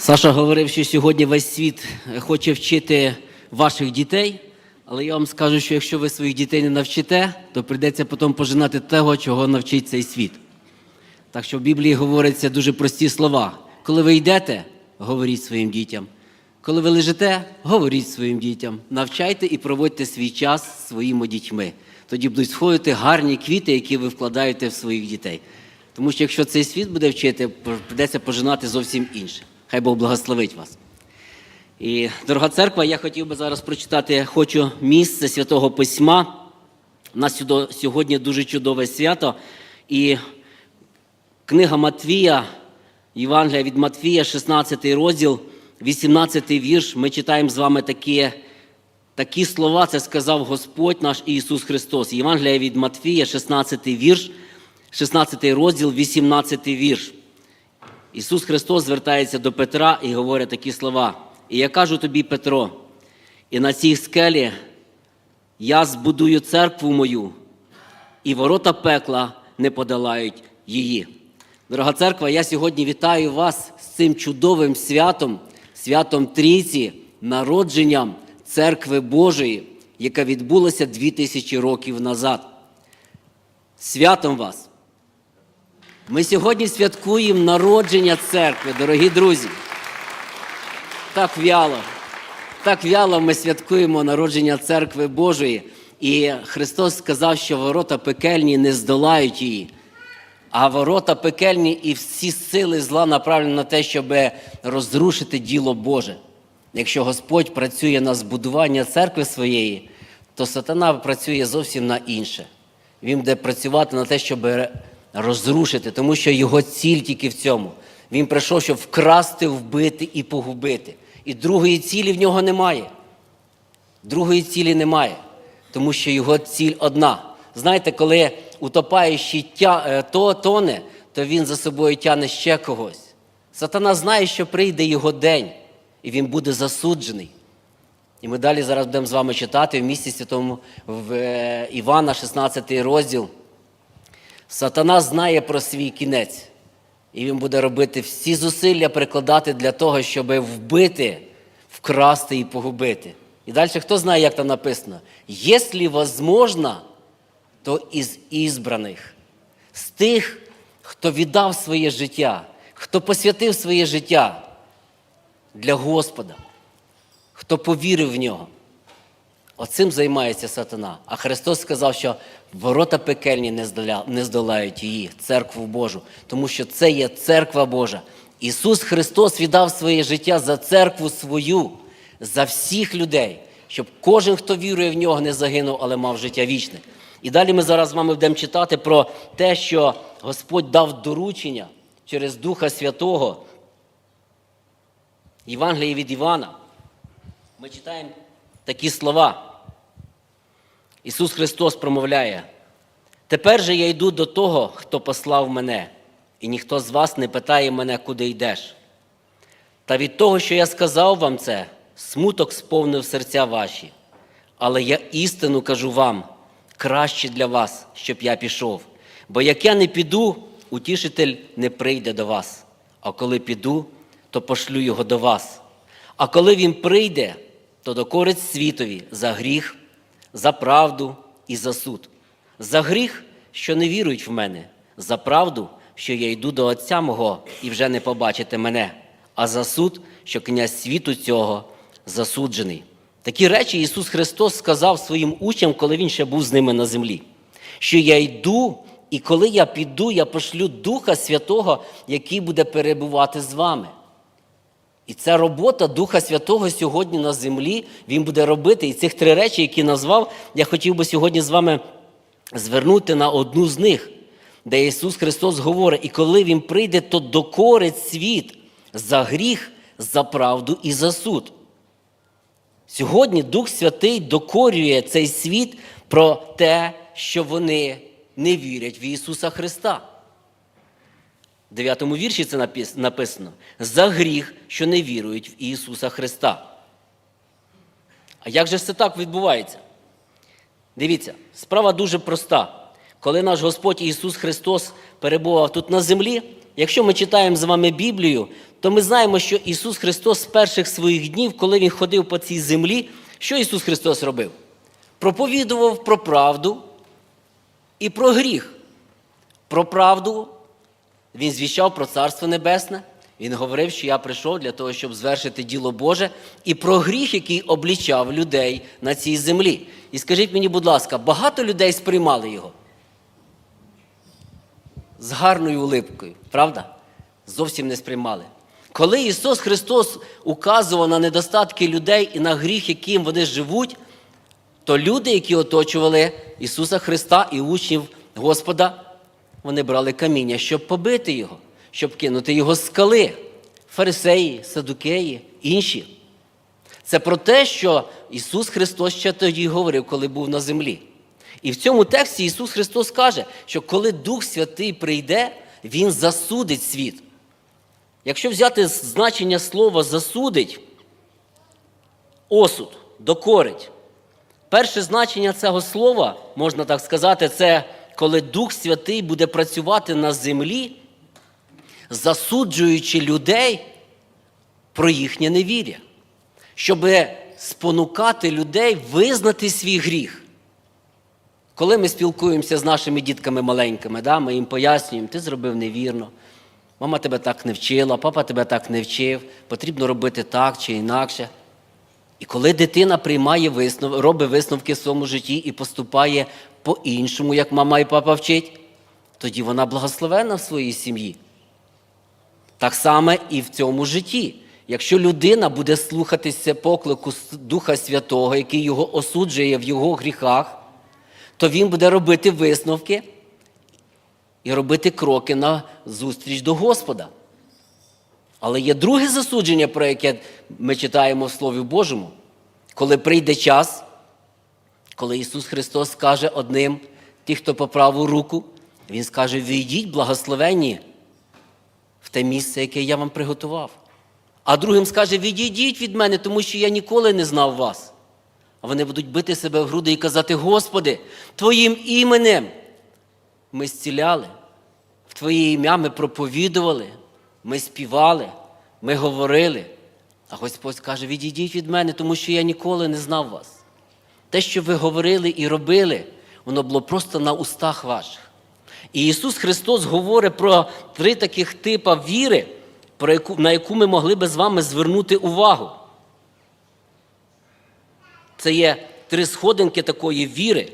Саша говорив, що сьогодні весь світ хоче вчити ваших дітей, але я вам скажу, що якщо ви своїх дітей не навчите, то прийдеться потім пожинати того, чого навчить цей світ. Так що в Біблії говориться дуже прості слова. Коли ви йдете, говоріть своїм дітям. Коли ви лежите, говоріть своїм дітям. Навчайте і проводьте свій час зі своїми дітьми. Тоді будуть сходити гарні квіти, які ви вкладаєте в своїх дітей. Тому що якщо цей світ буде вчити, прийдеться пожинати зовсім інше. Хай Бог благословить вас. І, дорога церква, я хотів би зараз прочитати, хочу місце святого письма. У нас сьогодні дуже чудове свято. І книга Матвія, Євангелія від Матвія, 16 розділ, 18 вірш. Ми читаємо з вами такі, такі слова, це сказав Господь наш Ісус Христос. Євангелія від Матвія, 16 вірш, 16 розділ, 18 вірш. Ісус Христос звертається до Петра і говорить такі слова. І я кажу тобі, Петро, і на цій скелі я збудую церкву мою, і ворота пекла не подолають її. Дорога церква, я сьогодні вітаю вас з цим чудовим святом, святом Трійці, народженням церкви Божої, яка відбулася 2000 років назад. Святом вас! Ми сьогодні святкуємо народження церкви, дорогі друзі. Так в'яло. Так в'яло ми святкуємо народження церкви Божої. І Христос сказав, що ворота пекельні не здолають її. А ворота пекельні і всі сили зла направлені на те, щоб розрушити діло Боже. Якщо Господь працює на збудування церкви своєї, то сатана працює зовсім на інше. Він буде працювати на те, щоб розрушити, тому що його ціль тільки в цьому. Він прийшов, щоб вкрасти, вбити і погубити. І другої цілі в нього немає. Другої цілі немає, тому що його ціль одна. Знаєте, коли утопаючий тя, е, то тоне, то він за собою тягне ще когось. Сатана знає, що прийде його день, і він буде засуджений. І ми далі зараз будемо з вами читати в місті святому в е, Івана, 16 розділ. Сатана знає про свій кінець, і він буде робити всі зусилля прикладати для того, щоб вбити, вкрасти і погубити. І далі хто знає, як там написано? Якщо возможно, то із ізбраних, з тих, хто віддав своє життя, хто посвятив своє життя для Господа, хто повірив в нього. Оцим займається сатана. А Христос сказав, що ворота пекельні не здолають її, церкву Божу, тому що це є церква Божа. Ісус Христос віддав своє життя за церкву свою, за всіх людей, щоб кожен, хто вірує в нього, не загинув, але мав життя вічне. І далі ми зараз з вами будемо читати про те, що Господь дав доручення через Духа Святого Євангелії від Івана. Ми читаємо такі слова. Ісус Христос промовляє: Тепер же я йду до того, хто послав мене, і ніхто з вас не питає мене, куди йдеш. Та від того, що я сказав вам це, смуток сповнив серця ваші. Але я істину кажу вам, краще для вас, щоб я пішов. Бо як я не піду, утішитель не прийде до вас. А коли піду, то пошлю його до вас. А коли він прийде, то докорить світові за гріх, за правду і за суд. За гріх, що не вірують в мене, за правду, що я йду до Отця мого і вже не побачите мене, а за суд, що князь світу цього засуджений. Такі речі Ісус Христос сказав своїм учням, коли Він ще був з ними на землі. Що я йду, і коли я піду, я пошлю Духа Святого, який буде перебувати з вами. І ця робота Духа Святого сьогодні на землі Він буде робити. І цих три речі, які назвав, я хотів би сьогодні з вами звернути на одну з них, де Ісус Христос говорить: і коли Він прийде, то докорить світ за гріх, за правду і за суд. Сьогодні Дух Святий докорює цей світ про те, що вони не вірять в Ісуса Христа. В 9 вірші це написано: за гріх, що не вірують в Ісуса Христа. А як же це так відбувається? Дивіться, справа дуже проста. Коли наш Господь Ісус Христос перебував тут на землі, якщо ми читаємо з вами Біблію, то ми знаємо, що Ісус Христос з перших своїх днів, коли Він ходив по цій землі, що Ісус Христос робив? Проповідував про правду і про гріх. Про правду Він звіщав про Царство Небесне. Він говорив, що я прийшов для того, щоб звершити діло Боже, і про гріх, який облічав людей на цій землі. І скажіть мені, будь ласка, багато людей сприймали його? З гарною улипкою, правда? Зовсім не сприймали. Коли Ісус Христос указував на недостатки людей і на гріх, яким вони живуть, то люди, які оточували Ісуса Христа і учнів Господа, вони брали каміння, щоб побити Його, щоб кинути Його з скали. Фарисеї, садукеї, інші. Це про те, що Ісус Христос ще тоді говорив, коли був на землі. І в цьому тексті Ісус Христос каже, що коли Дух Святий прийде, Він засудить світ. Якщо взяти значення слова засудить, осуд, докорить. Перше значення цього слова, можна так сказати, це коли Дух Святий буде працювати на землі, засуджуючи людей про їхнє невір'я, щоб спонукати людей визнати свій гріх. Коли ми спілкуємося з нашими дітками маленькими, да, ми їм пояснюємо, ти зробив невірно, мама тебе так не вчила, папа тебе так не вчив, потрібно робити так чи інакше. І коли дитина приймає виснов, робить висновки в своєму житті і поступає по-іншому, як мама і папа вчить, тоді вона благословена в своїй сім'ї. Так само і в цьому житті. Якщо людина буде слухатися поклику Духа Святого, який його осуджує в його гріхах, то він буде робити висновки і робити кроки на зустріч до Господа. Але є друге засудження, про яке ми читаємо в Слові Божому, коли прийде час, коли Ісус Христос скаже одним, ті, хто по праву руку, Він скаже: війдіть, благословенні в те місце, яке я вам приготував. А другим скаже: відійдіть від мене, тому що я ніколи не знав вас. А вони будуть бити себе в груди і казати: Господи, Твоїм іменем ми зціляли, в Твоє ім'я ми проповідували, ми співали, ми говорили. А Господь каже: відійдіть від мене, тому що я ніколи не знав вас. Те, що ви говорили і робили, воно було просто на устах ваших. І Ісус Христос говорить про три таких типа віри, про яку, на яку ми могли би з вами звернути увагу. Це є три сходинки такої віри,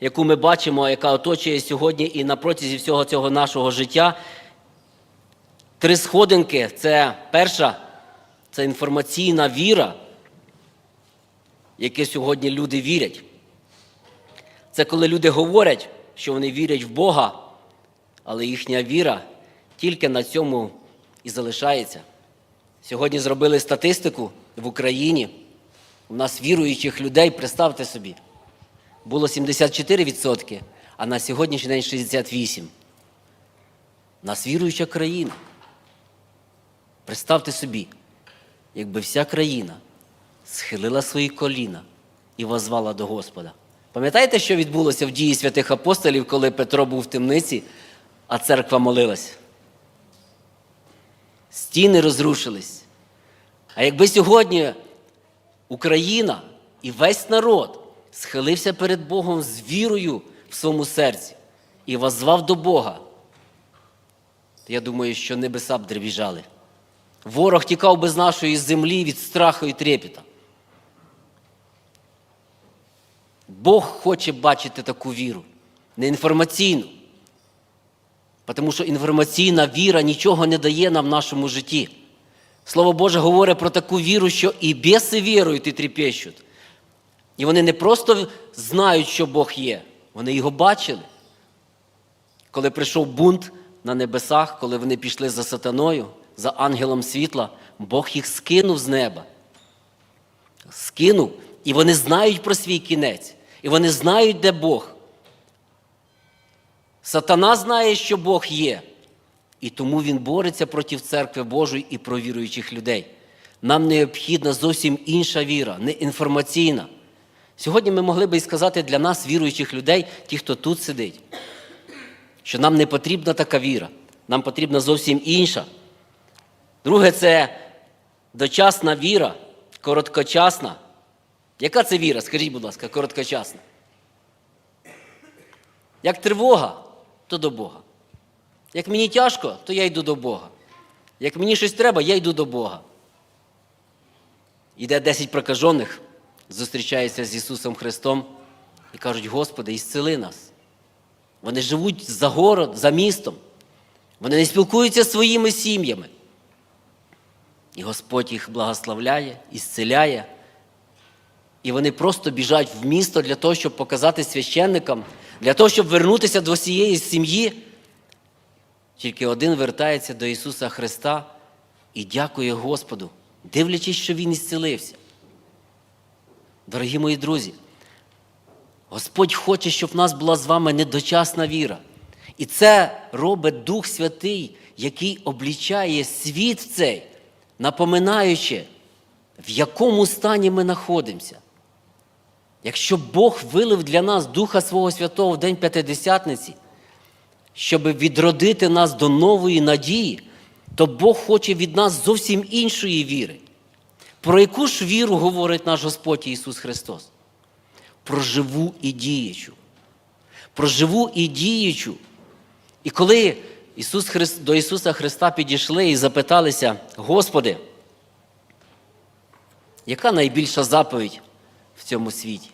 яку ми бачимо, яка оточує сьогодні і на протязі всього цього нашого життя. Три сходинки це перша це інформаційна віра, яку сьогодні люди вірять. Це коли люди говорять, що вони вірять в Бога, але їхня віра тільки на цьому і залишається. Сьогодні зробили статистику в Україні. У нас віруючих людей, представте собі, було 74%, а на сьогоднішній день 68%. У нас віруюча країна. Представте собі, якби вся країна схилила свої коліна і возвала до Господа. Пам'ятаєте, що відбулося в дії святих апостолів, коли Петро був в темниці, а церква молилась? Стіни розрушились. А якби сьогодні Україна і весь народ схилився перед Богом з вірою в своєму серці і воззвав до Бога, то я думаю, що небеса б дребіжали. Ворог тікав би з нашої землі від страху і трепіта. Бог хоче бачити таку віру, не інформаційну. Тому що інформаційна віра нічого не дає нам в нашому житті. Слово Боже говорить про таку віру, що і біси вірують і трепещуть. І вони не просто знають, що Бог є, вони його бачили. Коли прийшов бунт на небесах, коли вони пішли за сатаною, за ангелом світла, Бог їх скинув з неба. Скинув, і вони знають про свій кінець. І вони знають, де Бог. Сатана знає, що Бог є. І тому він бореться проти церкви Божої і про віруючих людей. Нам необхідна зовсім інша віра, не інформаційна. Сьогодні ми могли би і сказати для нас, віруючих людей, ті, хто тут сидить, що нам не потрібна така віра, нам потрібна зовсім інша. Друге це дочасна віра, короткочасна. Яка це віра? Скажіть, будь ласка, короткочасна. Як тривога, то до Бога. Як мені тяжко, то я йду до Бога. Як мені щось треба, я йду до Бога. Іде 10 прокажених, зустрічаються з Ісусом Христом і кажуть: Господи, ісцели нас. Вони живуть за город, за містом. Вони не спілкуються зі своїми сім'ями. І Господь їх благословляє, ісцеляє. І вони просто біжать в місто для того, щоб показати священникам, для того, щоб вернутися до всієї сім'ї. Тільки один вертається до Ісуса Христа і дякує Господу, дивлячись, що Він ісцелився. Дорогі мої друзі, Господь хоче, щоб в нас була з вами недочасна віра. І це робить Дух Святий, який облічає світ цей, напоминаючи, в якому стані ми знаходимося. Якщо Бог вилив для нас Духа Свого Святого в День П'ятидесятниці, щоб відродити нас до нової надії, то Бог хоче від нас зовсім іншої віри. Про яку ж віру говорить наш Господь Ісус Христос? Про живу і діючу. Про живу і діючу. І коли Ісус Христ, до Ісуса Христа підійшли і запиталися, Господи, яка найбільша заповідь в цьому світі?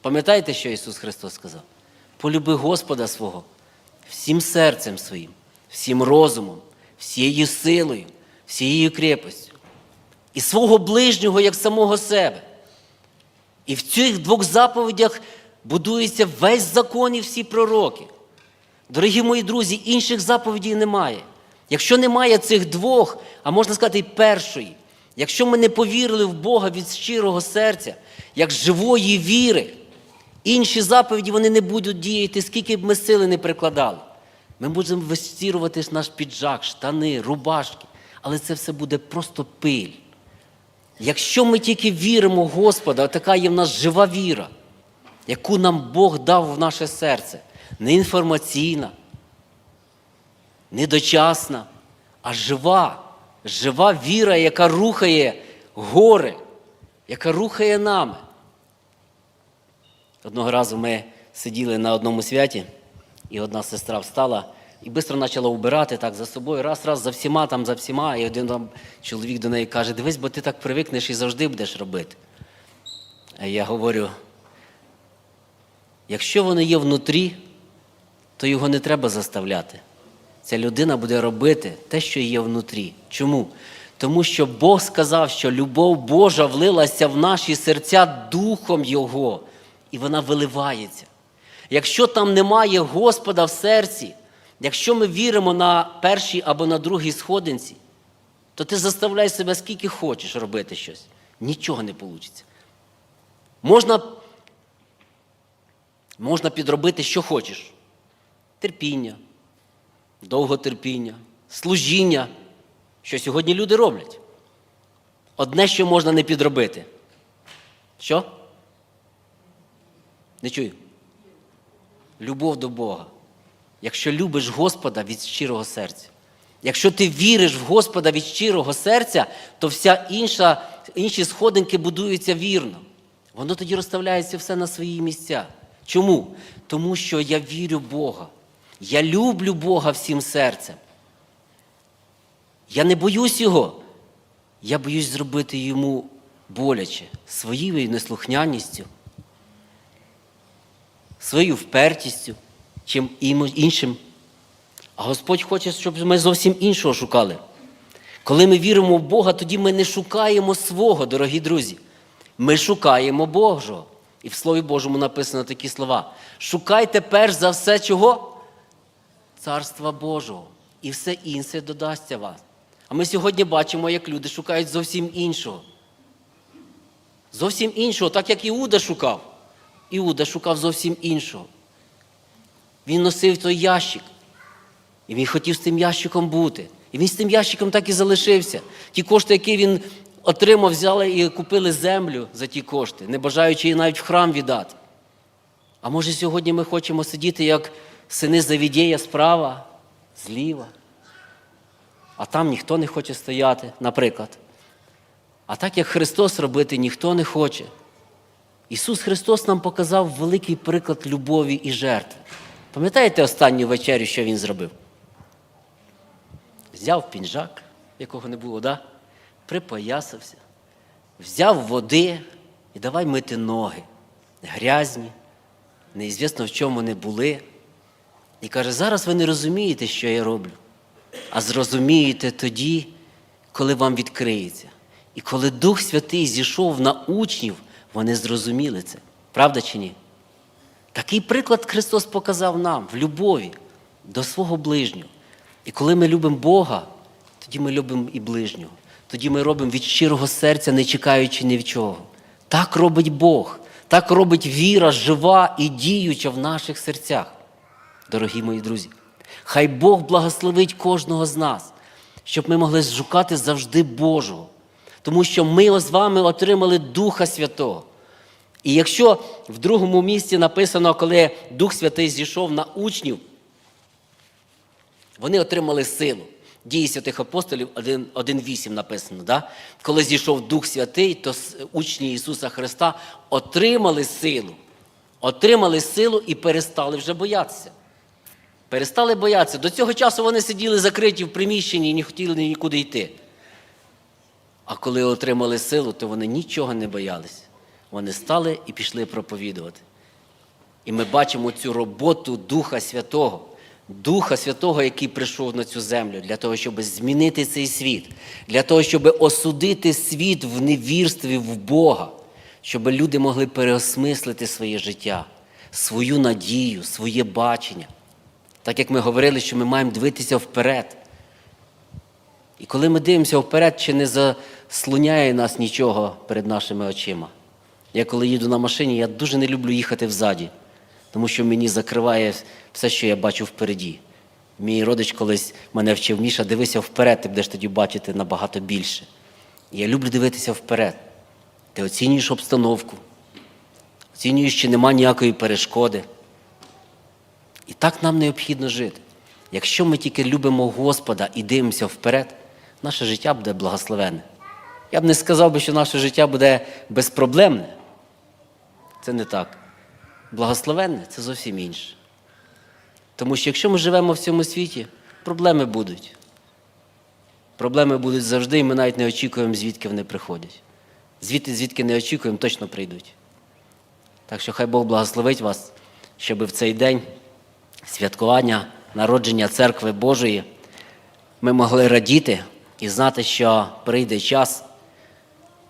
Пам'ятаєте, що Ісус Христос сказав? Полюби Господа свого всім серцем своїм, всім розумом, всією силою, всією крепостю. І свого ближнього як самого себе. І в цих двох заповідях будується весь закон і всі пророки. Дорогі мої друзі, інших заповідей немає. Якщо немає цих двох, а можна сказати, і першої, якщо ми не повірили в Бога від щирого серця, як живої віри, інші заповіді вони не будуть діяти, скільки б ми сили не прикладали. Ми будемо вистірувати наш піджак, штани, рубашки, але це все буде просто пиль. Якщо ми тільки віримо в Господа, така є в нас жива віра, яку нам Бог дав в наше серце, не інформаційна, не дочасна, а жива, жива віра, яка рухає гори, яка рухає нами. Одного разу ми сиділи на одному святі, і одна сестра встала і швидко почала убирати так за собою, раз, раз, за всіма, там, за всіма. І один там чоловік до неї каже: дивись, бо ти так привикнеш і завжди будеш робити. А я говорю: якщо воно є внутрі, то його не треба заставляти. Ця людина буде робити те, що є внутрі. Чому? Тому що Бог сказав, що любов Божа влилася в наші серця Духом Його, і вона виливається. Якщо там немає Господа в серці, якщо ми віримо на першій або на другій сходинці, то ти заставляй себе скільки хочеш робити щось. Нічого не вийде. Можна, можна підробити, що хочеш. Терпіння, довготерпіння, служіння, що сьогодні люди роблять. Одне, що можна не підробити. Що? Не чую. Любов до Бога. Якщо любиш Господа від щирого серця. Якщо ти віриш в Господа від щирого серця, то вся інша, інші сходинки будуються вірно. Воно тоді розставляється все на свої місця. Чому? Тому що я вірю Бога. Я люблю Бога всім серцем. Я не боюсь Його. Я боюсь зробити йому боляче своєю неслухняністю, своєю впертістю, чим іншим. А Господь хоче, щоб ми зовсім іншого шукали. Коли ми віримо в Бога, тоді ми не шукаємо свого, дорогі друзі. Ми шукаємо Божого. І в Слові Божому написано такі слова. Шукайте перш за все чого? Царства Божого. І все інше додасться вас. А ми сьогодні бачимо, як люди шукають зовсім іншого. Зовсім іншого, так як Іуда шукав. Іуда шукав зовсім іншого. Він носив той ящик. І він хотів з тим ящиком бути. І він з тим ящиком так і залишився. Ті кошти, які він отримав, взяли і купили землю за ті кошти, не бажаючи її навіть в храм віддати. А може сьогодні ми хочемо сидіти, як сини Завідєя справа, зліва. а там ніхто не хоче стояти, наприклад. А так як Христос робити ніхто не хоче. Ісус Христос нам показав великий приклад любові і жертви. Пам'ятаєте останню вечерю, що Він зробив? Взяв пінжак, якого не було, да? припоясався, взяв води і давай мити ноги, грязні, неізвісно в чому вони були. І каже, зараз ви не розумієте, що я роблю, а зрозумієте тоді, коли вам відкриється. І коли Дух Святий зійшов на учнів, вони зрозуміли це. Правда чи ні? Такий приклад Христос показав нам в любові до свого ближнього. І коли ми любимо Бога, тоді ми любимо і ближнього. Тоді ми робимо від щирого серця, не чекаючи ні в чого. Так робить Бог, так робить віра жива і діюча в наших серцях. Дорогі мої друзі, хай Бог благословить кожного з нас, щоб ми могли шукати завжди Божого. Тому що ми з вами отримали Духа Святого. І якщо в другому місці написано, коли Дух Святий зійшов на учнів, вони отримали силу. Дії святих апостолів 1.8 написано. Да? Коли зійшов Дух Святий, то учні Ісуса Христа отримали силу. Отримали силу і перестали вже боятися. Перестали боятися. До цього часу вони сиділи закриті в приміщенні і не хотіли нікуди йти. А коли отримали силу, то вони нічого не боялися. Вони стали і пішли проповідувати. І ми бачимо цю роботу Духа Святого, Духа Святого, який прийшов на цю землю, для того, щоб змінити цей світ, для того, щоб осудити світ в невірстві в Бога, щоб люди могли переосмислити своє життя, свою надію, своє бачення. Так як ми говорили, що ми маємо дивитися вперед. І коли ми дивимося вперед, чи не заслоняє нас нічого перед нашими очима. Я коли їду на машині, я дуже не люблю їхати взаді, тому що мені закриває все, що я бачу впереді. Мій родич колись мене вчив, Міша, дивися вперед, ти будеш тоді бачити набагато більше. Я люблю дивитися вперед. Ти оцінюєш обстановку, оцінюєш, чи нема ніякої перешкоди. І так нам необхідно жити. Якщо ми тільки любимо Господа і дивимося вперед, наше життя буде благословенне. Я б не сказав би, що наше життя буде безпроблемне. Це не так. Благословенне це зовсім інше. Тому що якщо ми живемо в цьому світі, проблеми будуть. Проблеми будуть завжди, і ми навіть не очікуємо, звідки вони приходять. Звідти, звідки не очікуємо, точно прийдуть. Так що хай Бог благословить вас, щоб в цей день святкування народження церкви Божої ми могли радіти і знати, що прийде час,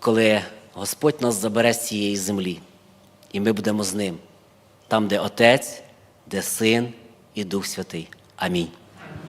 коли Господь нас забере з цієї землі, і ми будемо з ним, там, де Отець, де Син і Дух Святий. Амінь.